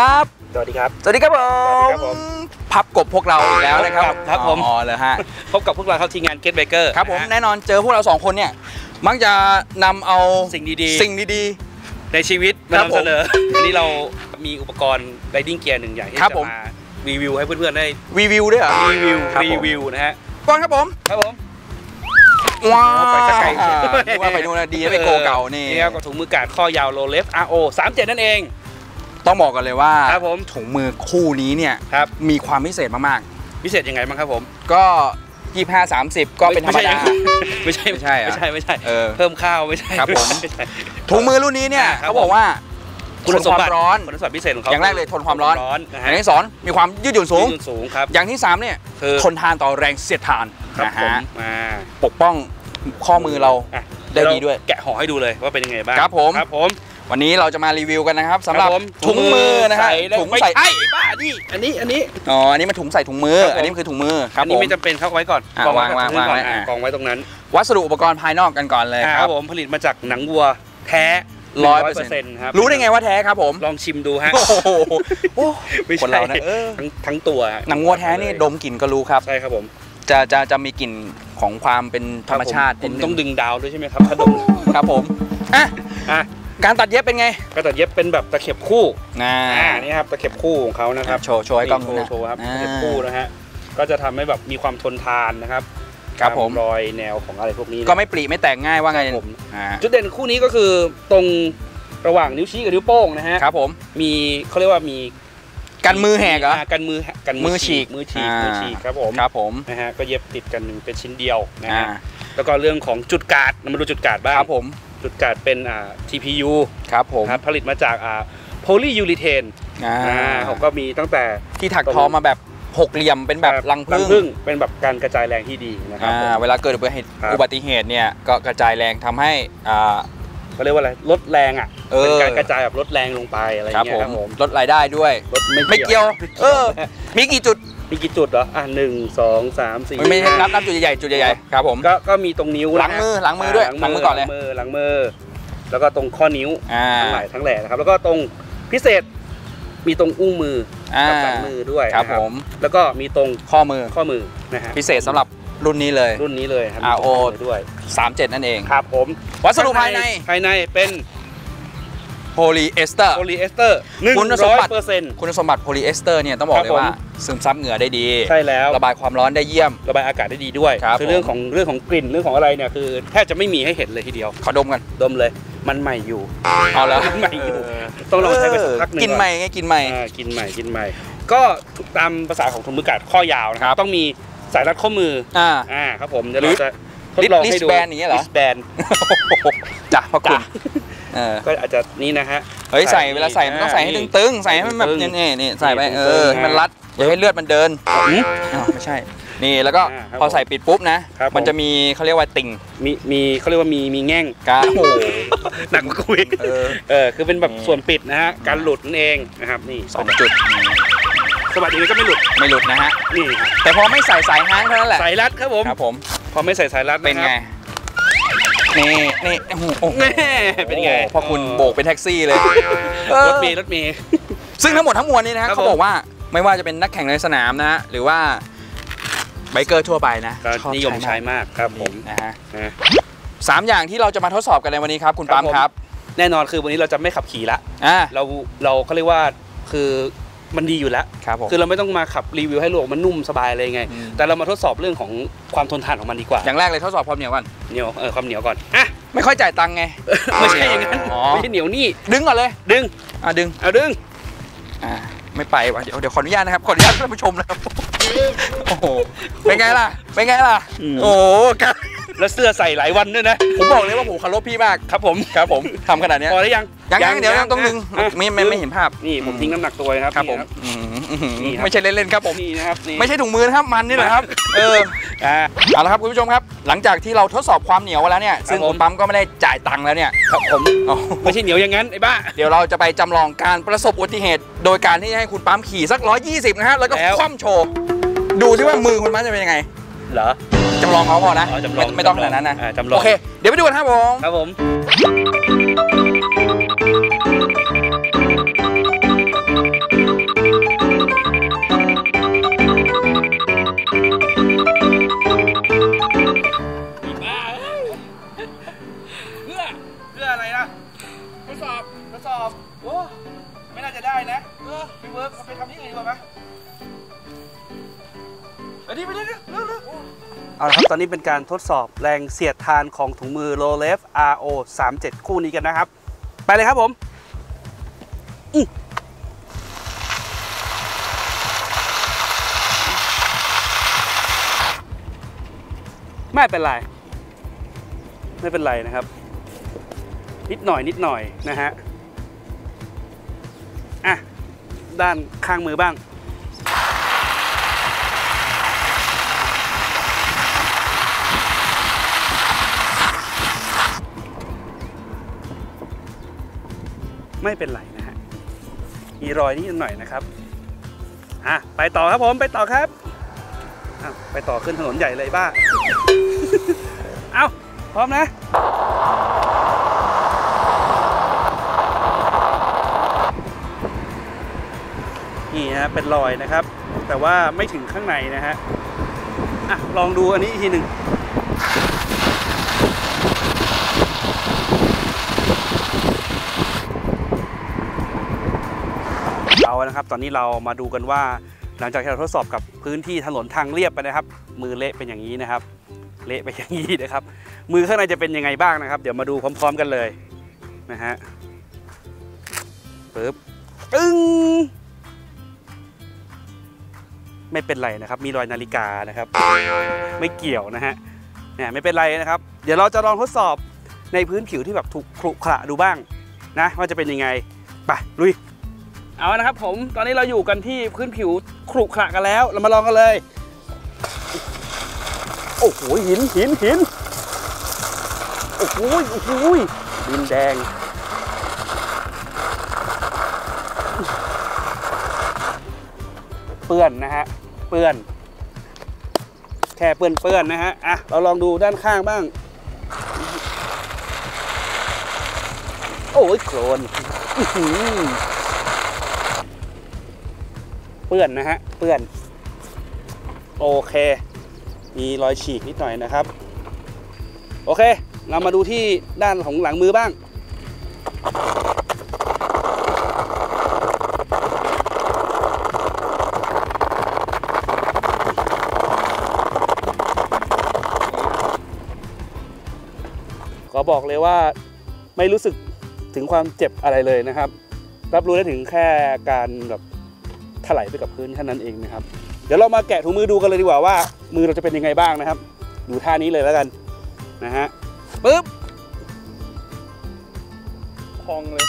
ดีครับ สวัสดีครับ สวัสดีครับผสวัสดีครับผมมพับกบพวกเราอีกแล้วนะครับครับครับผมอ๋อเลยฮะพบกับพวกเราครับทีมงาน Get Baker ครับผมนะฮะแน่นอนเจอพวกเราสองคนเนี่ยมักจะนำเอาสิ่งดีๆ สิ่งดีในชีวิตครัมาบผมนำเสนอวันนี้เรามีอุปกรณ์ riding gear หนึ่งอย่างที่ครับจะผมมารีวิวให้เพื่อนๆได้ๆรีวิวด้วยเหรอรีวิวครับรีผมวิวนะฮะก่อนครับผมครับผมว้าวไปสักไกลนึกว่าไปนู่นนะดีนะไปโกเก่านี่นี่ครับกับถุงมือกาดข้อยาวโลเลฟ RO 37 นั่นเอง ต้องบอกกันเลยว่าครับผมถุงมือคู่นี้เนี่ยครับมีความพิเศษมากพิเศษยังไงบ้างครับผมๆก็25 30ก็เป็นธรรมดาไม่ใช่ไม่ใช่เหรอไม่ใช่ไม่ใช่เออเพิ่มข้าวไม่ใช่ครับผมไใช่ถุงมือรุ่นนี้เนี่ยอ่าครับเขาบอกว่าทนความร้อนคุณสมบัติพิเศษของเขาอย่างแรกเลยทนความร้อนนะอฮะย่างที่สองมีความยืดหยุ่นสูงยืดสูงครับอย่างที่สามเนี่ยคือทนทานต่อแรงเสียดทานครับนะผมฮะมาปกป้องข้อมือเราอะได้ดีด้วยเแกะห่อให้ดูเลยว่าเป็นยังไงบ้างครับผมครับผม วันนี้เราจะมารีวิวกันนะครับสำหรับคผมถุงมือนะฮะได้ถุงไม่ใส่ใช่บ้านี่อันนี้อันนี้ อ๋ออันนี้มันถุงใส่ถุงมือ ครับผม อันนี้มันคือถุงมือครับอันผนี้มไม่จำเป็นครับไว้ก่อนอะกองไว้วางก่อนวางก่อนไว้อะอะ กองไว้ตรงนั้นวัสดุอุปกรณ์ภายนอกกันก่อนเลยอะคครัรับบผมผลิตมาจากหนังวัวแท้ร้อย100%เปอร์เซ็นต์ครับรู้ได้ไงว่าแท้ครับผมลองชิมดูฮะ โอ้โหโอ้ไม่คนใช่เรานะเออทั้งทั้งตัวฮะหนังวัวแท้นี่ดมกลิ่นก็รู้ครับ ใช่ครับผมจะจะจะมีกลิ่นของความเป็นธรรมชาติผมนิต้องนึดึงดาวด้วยใช่ไหมครับถ้าดม ครับผมอะอะ การตัดเย็บเป็นไง ก็ตัดเย็บเป็นแบบตะเข็บคู่อ่าอ่านี่ครับตะเข็บคู่ของเขานะครับโชว์โชว์ให้กล้องโชดูว์นะโชว์ครับอ่าตะเข็บคู่นะฮะก็จะทำให้แบบมีความทนทานนะครับครับผมตารอยแนวของอะไรพวกนี้นะก็ไม่ปริไม่แตกง่ายว่าไงครับผมอ่าจุดเด่นคู่นี้ก็คือตรงระหว่างนิ้วชี้กับนิ้วโป้งนะฮะครับผมมีเขาเรียกว่ามีกันมือแหกเหรอากันมือแหกกันมือฉีกมือฉีกอ่ามืมือฉีกครับผมครับผมนะฮะก็เย็บติดกันเป็นชิ้นเดียวนะอ่าฮะแล้วก็เรื่องของจุดการ์ดเรามาดูจุดการ์ดบ้างครับผม จุดการ์ดเป็นอ่า TPU ครับผมครับผลิตมาจากอ่าโพลียูริเทนอ่าอ่าเขาก็มีตั้งแต่ที่ถักทอมาแบบหกเหลี่ยมเป็นแบบรังผึ้งเป็นแบบการกระจายแรงที่ดีนะครับอ่าผมเวลาเกิดอุบัติเหตุครับอุบัติเหตุเนี่ยก็กระจายแรงทำให้อ่าเขาเรียกว่าอะไรลดแรงอะเออเป็นการกระจายแบบลดแรงลงไปอะไรอครัย่าบงเงี้ผยมครับผมลดรายได้ด้วยลดไม่ไม่เกี่ยว เออ มีกี่จุด มีกี่จุดเหรออะหนึ่งสองสามสี่ไม่ไม่ห้านับนับจุดใหญ่ๆจุดใหญ่ๆครับผมก็ก็มีตรงนิ้วหลังมือหลังมือด้วยหลังมือก่อนเลยหลังมือหลังมือ แล้วก็ตรงข้อนิ้วอ่าทั้งหลายทั้งแหล่นะครับ แล้วก็ตรงพิเศษมีตรงอุ้งมืออ่ากับหลังมือด้วยครับนะผมแล้วก็มีตรงข้อมือข้อมือนะฮะพิเศษสำหรับรุ่นนี้เลยรุ่นนี้เลยครับอ่ามีตรงข้โอ้มืด้วย37 นั่นเองครับผมวัสดุภายในภายในเป็นโพ ลีเอสเตอร์โพลีเอสเตอร์หนึ่งคุณสมร้อยบัติเปอร์เซ็นต์คุณสมบัติโพลีเอสเตอร์เนี่ยต้องบอกครับเลยว่าผมซึมซับเหงื่อได้ดี ใช่แล้ว ระบายความร้อนได้เยี่ยม ระบายอากาศได้ดีด้วยครับอเรื่องผมของเรื่องของกลิ่นเรื่องของอะไรเนี่ยคือแทบจะไม่มีให้เห็นเลยทีเดียว ขอดมกันดมเลย มันใหม่อยู่เอาแล้วมันใหม่อยู่ต้องลองใช้ไปสักพักหนึ่งกินใหม่ไงกินใหม่อ่ากินใหม่กินใหม่ ก็ตามภาษาของถุงมือกาดข้อยาวนะคครัรับบต้องมีสายรัดข้อมืออ่าอ่าครับผมเดี๋ยวหรือเราจะทดลองให้ดู wristband อย่างเงี้ยเหรอ band จ้ะพระคุณจ้ะ เออ ก็อาจจะนี่นะฮะ เฮ้ยใส่ใส่เวลาใส่มันต้องใส่ให้นี่ตึงๆ ใส่ให้มันแบบตึง นี่นี่ใส่ไปนี่เอตึงอๆให้มันนะรัดอย่าให้เลือดมันเดินหืมอ้าวไม่ใช่ นี่แล้วก็อ่าครับพอใส่ปิดปุ๊บนะ ครับผม มันจะมีเขาเรียกว่าติ่งมีมีเขาเรียกว่ามีมีแง่ง กาโอ้โห หนักกว่าคุยเออ เออคือเป็นแบบนี่ส่วนปิดนะฮะการหลุดนั่นเองนะครับนี่สองจุดสวัสดีก็ไม่หลุดไม่หลุดนะฮะ นี่ฮะแต่พอไม่ใส่สายฮางเท่านั้นแหละ สายรัดครับผม ครับผม พอไม่ใส่สายรัดเป็นนะคไงรับ นี่นี่โอ้โหโอ้โหแม่เป็นไงพอคุณโบกเป็นแท็กซี่เลยเออรถเมย์รถเมย์ซึ่งทั้งหมดทั้งมวลนี้นะฮะครับเขาบอกว่าไม่ว่าจะเป็นนักแข่งในสนามนะฮะหรือว่าไบเกอร์ทั่วไปนะก็ชอบนิยมใช้มากครับผมนะฮะนะ สามอย่างที่เราจะมาทดสอบกันในวันนี้ครับ คุณครับปั๊มผม ครับแน่นอนคือวันนี้เราจะไม่ขับขี่ละ อ่า เราเราเขาเรียกว่าคือ มันดีอยู่แล้วครับผมคือเราไม่ต้องมาขับรีวิวให้โลกมันนุ่มสบายอะไรไงอืมแต่เรามาทดสอบเรื่องของความทนทานของมันดีกว่า อย่างแรกเลยทดสอบความเหนียวก่อนเหนียวเออความเหนียวก่อนอะไม่ค่อยจ่ายตังค์ไงไม่ใช่อย่างนั้นอ๋อไม่ใช่เหนียวนี่ดึงก่อนเลย ดึงอะดึงเอาดึงอ่าไม่ไปว่ะเดี๋ยวเดี๋ยวขออนุญาตนะครับขออนุญาตท่านผู้ชมนะครับโอ้โหเป็นไงล่ะเป็นไงล่ะอืมโอ้โหครับ แล้วเสื้อใส่หลายวันด้วยนะ ผมบอกเลยว่าผมเคารพพี่มาก ครับผมครับผมทำขนาดเนี้ยพอหรือยังยังยังเดี๋ยวยังต้องดึงอะไม่ไม่ไม่เห็นภาพ นี่ผมทิ้งน้ำหนักตัวเลยครับครับผมนี่อืมอื้อหือนี่ครับไม่ใช่เล่นๆครับผมนี่นะครับนี่ไม่ใช่ถุงมือนะครับมันนี่แหละครับ เอออ่าเอาละครับคุณผู้ชมครับ หลังจากที่เราทดสอบความเหนียวแล้วเนี่ยซึ่งผมคุณปั๊มก็ไม่ได้จ่ายตังค์แล้วเนี่ยครับผมอ๋อไม่ใช่เหนียวอย่างนั้นไอ้บ้าเดี๋ยวเราจะไปจำลองการประสบอุบัติเหตุ โดยการที่ให้คุณปั๊มขี่สัก 120 นะฮะแล้วก็แล้วคว่ำโชว์ดูซิว่ามือคุณปั๊มจะเป็นยังไง เหรอจำลองเขาพอนะไม่ต้องขนาดนั้นนะจำลองโอเค เดี๋ยวไปดูกันครับผมครับผมไม่น่าจะได้นะ เออพี่เวิร์กไปทำที่อื่นดีกว่าไหม ไปดิไปเร็วเร็วเอาละครับ ตอนนี้เป็นการทดสอบแรงเสียดทานของถุงมือ Low l e f RO 37คู่นี้กันนะครับ ไปเลยครับผมไม่เป็นไร ไม่เป็นไรนะครับ นิดหน่อยนิดหน่อยนะฮะ อะ ด้านข้างมือบ้าง ไม่เป็นไรนะฮะมีรอยนิดหน่อยนะครับอะไปต่อครับผมไปต่อครับอ้าวไปต่อขึ้นถนนใหญ่เลยบ้า เอาพร้อมนะนี่ฮะเป็นรอยนะครับ แต่ว่าไม่ถึงข้างในนะฮะอะลองดูอันนี้อีกทีหนึ่งเอาละ นะครับ ตอนนี้เรามาดูกันว่าหลังจากที่เราทดสอบกับพื้นที่ถนนทางเรียบไปนะครับ มือเละเป็นอย่างนี้นะครับ เละไปอย่างนี้นะครับ มือข้างในจะเป็นยังไงบ้างนะครับ เดี๋ยวมาดูพร้อม ๆ กันเลยนะฮะปึ๊บปึ้งไม่เป็นไรนะครับ มีรอยนาฬิกานะครับ ไม่เกี่ยวนะฮะเนี่ยไม่เป็นไรนะครับ เดี๋ยวเราจะลองทดสอบในพื้นผิวที่แบบถูกขรุขระดูบ้างนะ ว่าจะเป็นยังไงไปลุย เอาละครับผมตอนนี้เราอยู่กันที่พื้นผิวขรุขระกันแล้ว เรามาลองกันเลย โอ้โหหินหินหินโอ้โหโอ้โหดินแดงเปื้อนนะฮะเปื้อน แค่เปื้อนเปื้อนนะฮะอะเราลองดูด้านข้างบ้าง โอ้ยโคลนอื้อ เปื้อนนะฮะเปื้อนโอเค มีรอยฉีกนิดหน่อยนะครับ โอเค เรามาดูที่ด้านของหลังมือบ้างขอบอกเลยว่าไม่รู้สึกถึงความเจ็บอะไรเลยนะครับ รับรู้ได้ถึงแค่การแบบ ถลายไปกับพื้นแค่นั้นเองนะครับ เดี๋ยวเรามาแกะถุงมือดูกันเลยดีกว่าว่า มือเราจะเป็นยังไงบ้างนะครับ ดูท่านี้เลยแล้วกันนะฮะปึ๊บพองเลย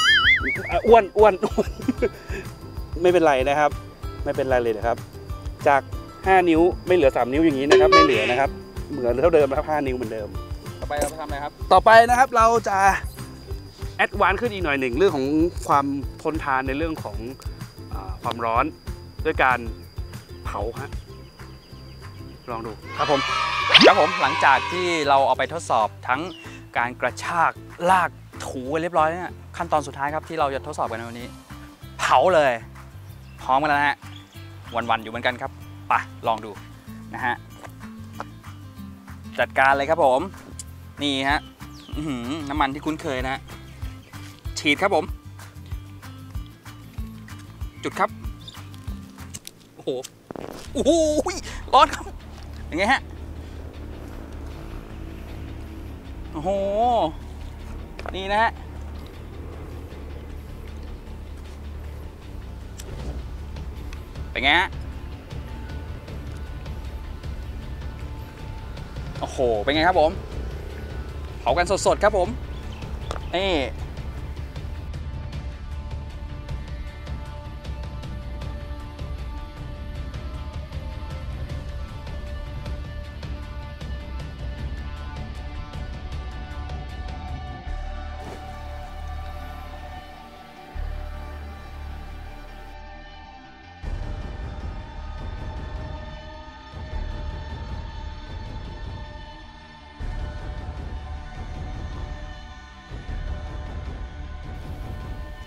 อะอ้วนอ้วนอ้วน ไม่เป็นไรนะครับ ไม่เป็นไรเลยนะครับ จาก 5 นิ้วไม่เหลือ 3 นิ้วอย่างนี้นะครับ ไม่เหลือนะครับ เหมือนเท่าเดิมนะครับ5นิ้วเหมือนเดิม ต่อไปเราไปทำอะไรครับ ต่อไปนะครับเราจะแอดวานซ์ขึ้นอีกหน่อยหนึ่งเรื่องของความทนทานในเรื่องของอาความร้อน ด้วยการเผาฮะลองดูครับผมครับผมหลังจากที่เราเอาไปทดสอบทั้งการกระชากลากถูกันเรียบร้อยเนี่ยขั้นตอนสุดท้ายครับที่เราจะทดสอบกันในวันนี้ เผาเลยพร้อมกันแล้วฮะวันๆอยู่เหมือนกันครับไปลองดูนะฮะจัดการเลยครับผมนี่ฮะน้ำมันที่คุ้นเคยนะฮะฉีดครับผม จุดครับ โอ้โหโอ้โหร้อนครับอยังไงฮะโอ้โหนี่นะฮะเป็นไงฮะโอ้โหเป็นไงครับผมเผากันสดๆครับผมนี่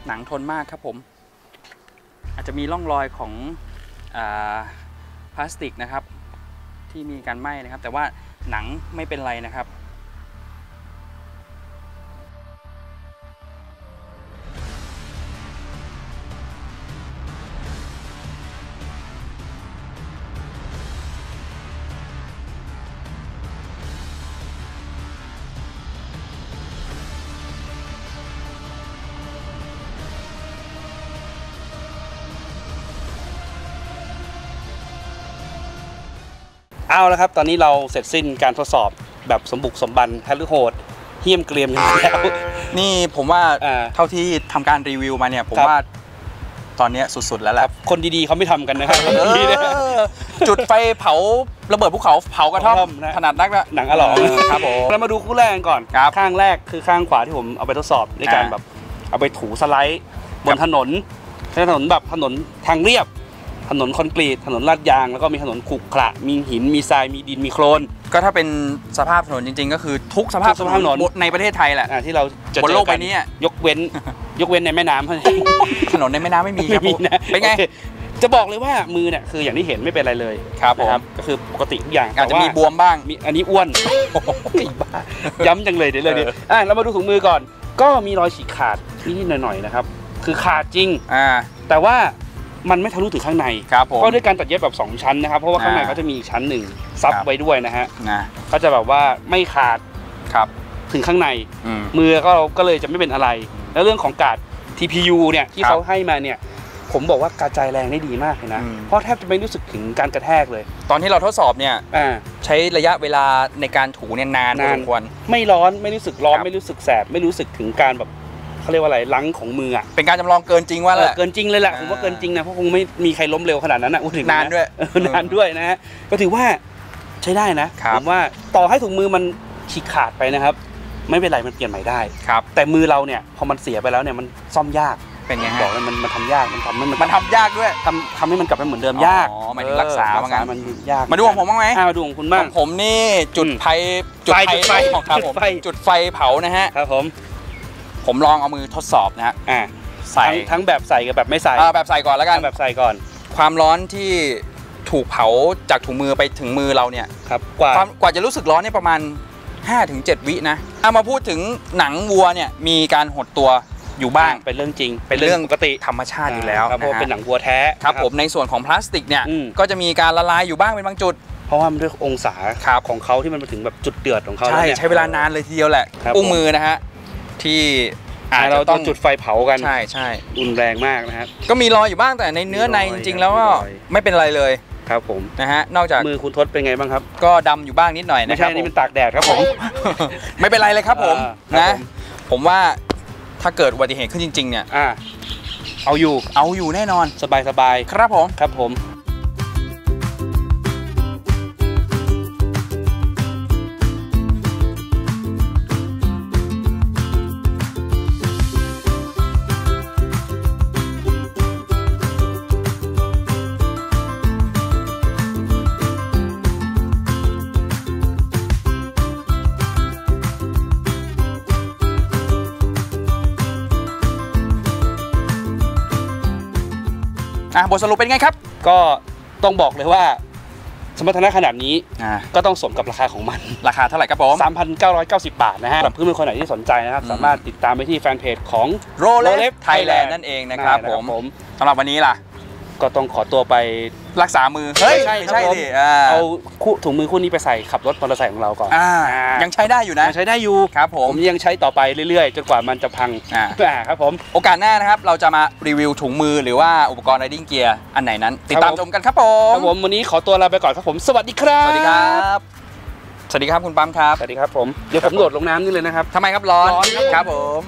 หนังทนมากครับผม อาจจะมีร่องรอยของอพลาสติกนะครับ ที่มีการไหม้นะครับ แต่ว่าหนังไม่เป็นไรนะครับ เอาแล้วครับ ตอนนี้เราเสร็จสิ้นการทดสอบแบบสมบุกสมบันฮัลโหดเฮี้ยมเกรียมกันแล้วนี่ผมว่าอ่าเท่าที่ทำการรีวิวมาเนี่ยผมครับว่าตอนเนี้ยสุด ๆ แล้วแหคละรับคนดีๆเขาไม่ทำกันนะครับเออจุดไฟเผาระเบิดภูเขาเผากระท่อกระท่อมมนะถนัดนักละหนังอร่อยเครับผมเรามาดูคู่แรกกันก่อนครับข้างแรกคือข้างขวาที่ผมเอาไปทดสอบในการอ่าแบบเอาไปถูสไลด์บครันบถนนถนนแบบถนนทางเรียบ ถนนคอนกรีตถนนลาดยาง แล้วก็มีถนนขรุขระมีหินมีทรายมีดินมีโคลน ก็ถ้าเป็นสภาพถนนจริง ๆ ก็คือทุกสภาพทุกสภาพถนน ในประเทศไทยแหละ อ่าที่เราจะบนโลกเจอใบนี้อะยกเว้น ยกเว้นในแม่น้ำเท่านั้นถนนในแม่น้ำไม่มีคไม่รับมีผมนะเป็นไง โอคจะบอกเลยว่ามือเนี่ยคืออย่างที่เห็นไม่เป็นอะไรเลยครับผม นะก็คือปกติทุกอย่างอาจจะแต่ว่มีบวมบ้าง มีอันนี้อ้วนไอ้บ้าย้ำจังเลยเดี๋ยวเลยดิอะเรามาดูถุงมือก่อน ก็มีรอยฉีกขาดนิดๆหน่อยๆนะครับคือขาดจริง อ่า แต่ว่า มันไม่ทะลุถึงข้างในครับผมก็ด้วยการตัดเย็บแบบ2ชั้นนะครับเพราะว่าข้างในอ่าเขาจะมีอีกชั้นหนึ่งซับครับไว้ด้วยนะฮะนะก็จะแบบว่าไม่ขาดครับถึงข้างในอืมมือก็ก็เลยจะไม่เป็นอะไร แล้วเรื่องของการ์ด TPU เนี่ยที่ครับเขาให้มาเนี่ยผมบอกว่ากระจายแรงได้ดีมากเลยนะอืมเพราะแทบจะไม่รู้สึกถึงการกระแทกเลย ตอนที่เราทดสอบเนี่ยอ่าใช้ระยะเวลาในการถูเนี่ยนานพอสมควรไม่ร้อนไม่รู้สึกร้อนครับไม่รู้สึกแสบ ไม่รู้สึกถึงการแบบ เขาเรียกว่าอะไรลังของมืออะเป็นการจำลองเกินจริงว่าแหเออละ เกินจริงเลยแหละอ่าผมว่าเกินจริงนะเพราะคงไม่มีใครล้มเร็วขนาดนั้นนะพูดถึงะนานด้วยเออนานด้วยนะฮะก็ถือว่าใช้ได้นะครับผมว่าต่อให้ถุงมือมันฉีกขาดไปนะครับ ไม่เป็นไรมันเปลี่ยนใหม่ได้ครับแต่มือเราเนี่ยพอมันเสียไปแล้วเนี่ยมันซ่อมยากเป็นไงบอฮะกเลยมันมันทำยากมันทำให้มันมันทำยากด้วยทำทำให้มันกลับไปเหมือนเดิมยากอ๋อหมายถึงรักษาเออว่างั้นมันยากมาดูของผมบ้างไหมอ่ามาดูของคุณขบ้างองผมนี่จุดอืมไฟจุดไฟไฟจุดไฟของครับจุดผมไฟจุดไฟเผานะฮะครับผม ผมลองเอามือทดสอบนะฮะอ่าใส่ทั้งทั้งแบบใส่กับแบบไม่ใส่อ่าแบบใส่ก่อนแล้วกันแบบใส่ก่อน ความร้อนที่ถูกเผาจากถุงมือไปถึงมือเราเนี่ยครับกว่าความกว่าจะรู้สึกร้อนเนี่ยประมาณ 5-7 วินะเอามาพูดถึงหนังวัวเนี่ยมีการหดตัวอยู่บ้างเป็นเรื่องจริง เป็นเรื่องปกติธรรมชาติอยู่แล้วครับเพราะว่านะฮะเป็นหนังวัวแท้ครับนะผมในส่วนของพลาสติกเนี่ยอืมก็จะมีการละลายอยู่บ้างเป็นบางจุด เพราะว่ามันด้วยองศาครับของเขาที่มันมาถึงแบบจุดเดือดของเขาใช่แล้นี่ยใช้เวลานานเลยทีเดียวแหละครับอุ้งมือนะฮะ ที่อาอ่าจเราจะต้ต้อองงจุดไฟเผากันใช่ใช่รุนแรงมากนะครับ ก็มีรอยอยู่บ้างแต่ในเนื้อในมีรอยจริง ๆ แล้วก็มีรอย ไม่เป็นไรเลยครับผม นะฮะนอกจากมือคุณทศเป็นไงบ้างครับ ก็ดำอยู่บ้างนิดหน่อยไม่นะคใช่รับอันนี่ผมเป็นตากแดดครับผม ไม่เป็นไรเลยครับผมอ่าครับนะ ผม ผมว่าถ้าเกิดอุบัติเหตุขึ้นจริง ๆ เนี่ย อ่า เอาอยู่เอาอยู่แน่นอนสบายสบายครับผมๆครับผม ทสรุปเป็นไงครับ ก็ต้องบอกเลยว่า สมรรถนะขนาดนี้อ่า ก็ต้องสมกับราคาของมัน ราคาเท่าไหร่ครับผม 3,990 บาทนะฮะสำหรับเพื่อนๆคนไหนที่สนใจนะครับ อืม สามารถติดตามไปที่แฟนเพจของ โรเล Rolex ฟไทยแลนด์นั่นเองนะครับได้ผมผมสำหรับวันนี้ล่ะ ก็ต้องขอตัวไปรักษามือเฮ้ยไม่ไม่ใช่ใช่ครับผมดิอ่าเอาคู่ถุงมือคู่นี้ไปใส่ขับรถมอเตอร์ไซค์ของเราก่อนอ่าอ่ายัยังใช้ได้อยู่นะยังใช้ได้อยู่ครับผผมมยังใช้ต่อไปเรื่อยๆ จนกว่ามันจะพังอ่าอ่าครับผมโอกาสหน้านะครับเราจะมารีวิวถุงมือหรือว่าอุปกรณ์ riding gear อันไหนนั้น ติดตามครับผมชมกันครับผครับผมวันนี้ขอตัวลาไปก่อนครับผมสวัสดีครับสวัสดีครับสวัสดีครับคุณปั๊มครับสวัสดีครับผมเดี๋ยวผมโดดลงน้ำนี่เลยนะครับทำไมครับร้อนร้อนครับครับผม